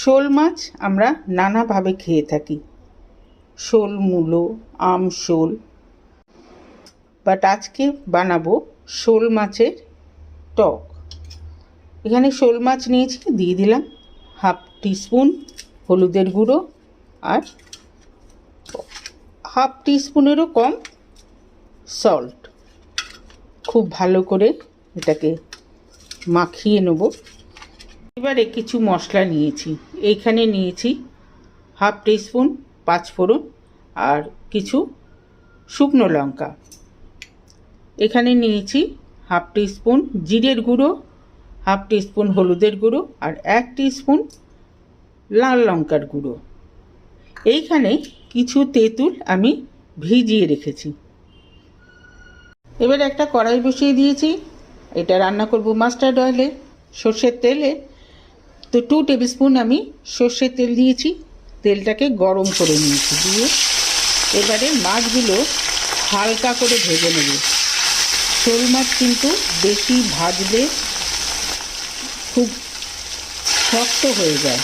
শোল মাছ আমরা নানাভাবে খেয়ে থাকি। শোল, মূলো, আম, শোল। বাট আজকে বানাবো শোল মাছের টক। এখানে শোল মাছ নিয়েছি, দিয়ে দিলাম হাফ টিস্পুন হলুদের গুঁড়ো আর হাফ টিস্পুনেরও কম সল্ট খুব ভালো করে এটাকে মাখিয়ে নেব। এবারে কিছু মশলা নিয়েছি। এইখানে নিয়েছি হাফ টিস্পুন পাঁচফোড়ন আর কিছু শুকনো লঙ্কা। এখানে নিয়েছি হাফ টিস্পুন জিরের গুঁড়ো, হাফ টিস্পুন হলুদের গুঁড়ো আর এক টিস্পুন লাল লঙ্কার গুঁড়ো। এইখানে কিছু তেঁতুল আমি ভিজিয়ে রেখেছি। এবার একটা কড়াই বসিয়ে দিয়েছি। এটা রান্না করব মাস্টার্ড অয়েলে। সর্ষের তেলে তো টু টেবিল স্পুন আমি সর্ষের তেল দিয়েছি। তেলটাকে গরম করে নিয়েছি দিয়ে। এবারে মাছগুলো হালকা করে ভেজে নেব। শোল মাছ কিন্তু বেশি ভাজলে খুব শক্ত হয়ে যায়।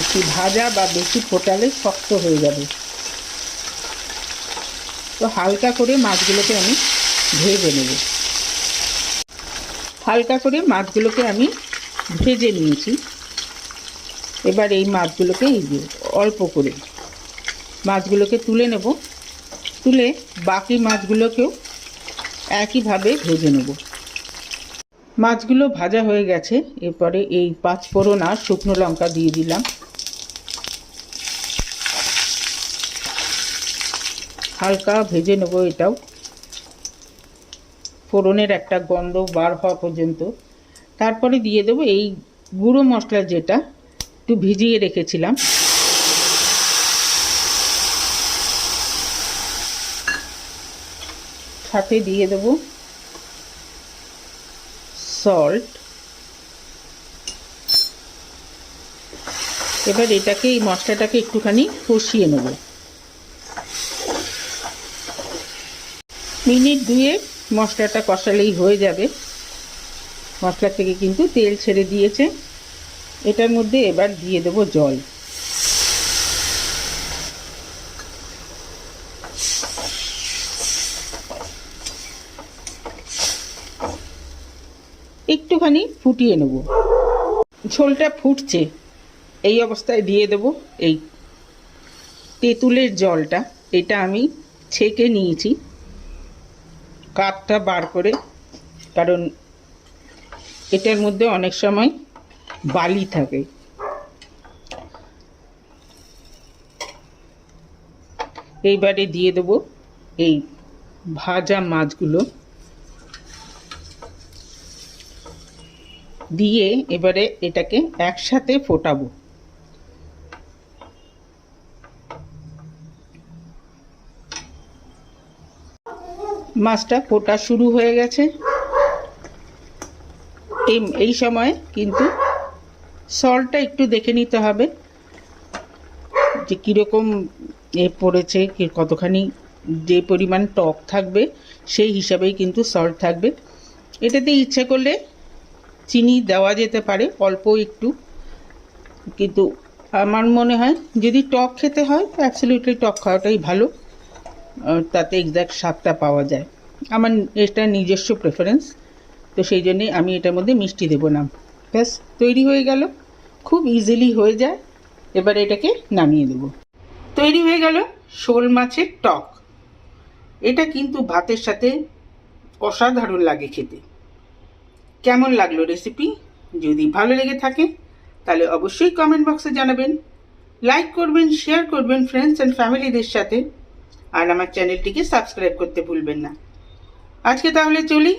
একটু ভাজা বা বেশি ফোটালে শক্ত হয়ে যাবে। তো হালকা করে মাছগুলোকে আমি ভেজে নেব। হালকা করে মাছগুলোকে আমি ভেজে নিয়েছি। এবার এই মাছগুলোকে অল্প করে মাছগুলোকে তুলে নেব। তুলে বাকি মাছগুলোকেও একইভাবে ভেজে নেব। মাছগুলো ভাজা হয়ে গেছে। এরপরে এই পাঁচ ফোড়ন আর শুকনো লঙ্কা দিয়ে দিলাম। হালকা ভেজে নেব এটাও। ফোড়নের একটা গন্ধ বার হওয়া পর্যন্ত। তারপরে দিয়ে দেবো এই গুঁড়ো মশলা যেটা একটু ভিজিয়ে রেখেছিলাম। সাথে দিয়ে দেবো সল্ট এবার এটাকে, এই মশলাটাকে একটুখানি কষিয়ে নেব। মিনিট দুয়ে মশলাটা কষালেই হয়ে যাবে। মশলা থেকে কিন্তু তেল ছেড়ে দিয়েছে। এটার মধ্যে এবার দিয়ে দেবো জল। একটুখানি ফুটিয়ে নেব। ঝোলটা ফুটছে। এই অবস্থায় দিয়ে দেব এই তেঁতুলের জলটা। এটা আমি ছেঁকে নিয়েছি। কাপটা বার করে, কারণ এটার মধ্যে অনেক সময় বালি থাকে। এইবারে দিয়ে দেব এই ভাজা মাছগুলো। দিয়ে এবারে এটাকে একসাথে ফোটাবো। মাছটা ফোটা শুরু হয়ে গেছে। এই এই সময় কিন্তু সলটা একটু দেখে নিতে হবে যে কীরকম এ পড়েছে কতখানি যে পরিমাণ টক থাকবে, সেই হিসাবেই কিন্তু সল্ট থাকবে। এটাতে ইচ্ছে করলে চিনি দেওয়া যেতে পারে, অল্প একটু। কিন্তু আমার মনে হয় যদি টক খেতে হয় তো অ্যাবসলিউটলি টক খাওয়াটাই ভালো। তাতে এক্স্যাক্ট স্বাদটা পাওয়া যায়। আমার এটা নিজস্ব প্রেফারেন্স তো সেই জন্যে আমি এটার মধ্যে মিষ্টি দেবো না। ব্যাস, তৈরি হয়ে গেল। খুব ইজিলি হয়ে যায়। এবার এটাকে নামিয়ে দেবো। তৈরি হয়ে গেল শোল মাছের টক। এটা কিন্তু ভাতের সাথে অসাধারণ লাগে খেতে। কেমন লাগল রেসিপি যদি ভালো লেগে থাকে, তাহলে অবশ্যই কমেন্ট বক্সে জানাবেন। লাইক করবেন শেয়ার করবেন ফ্রেন্ডস অ্যান্ড ফ্যামিলিদের সাথে। আর আমার চ্যানেলটিকে সাবস্ক্রাইব করতে ভুলবেন না। আজকে তাহলে চলি।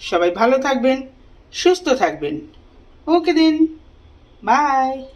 সবাই ভালো থাকবেন সুস্থ থাকবেন। ওকে দিন। বাই।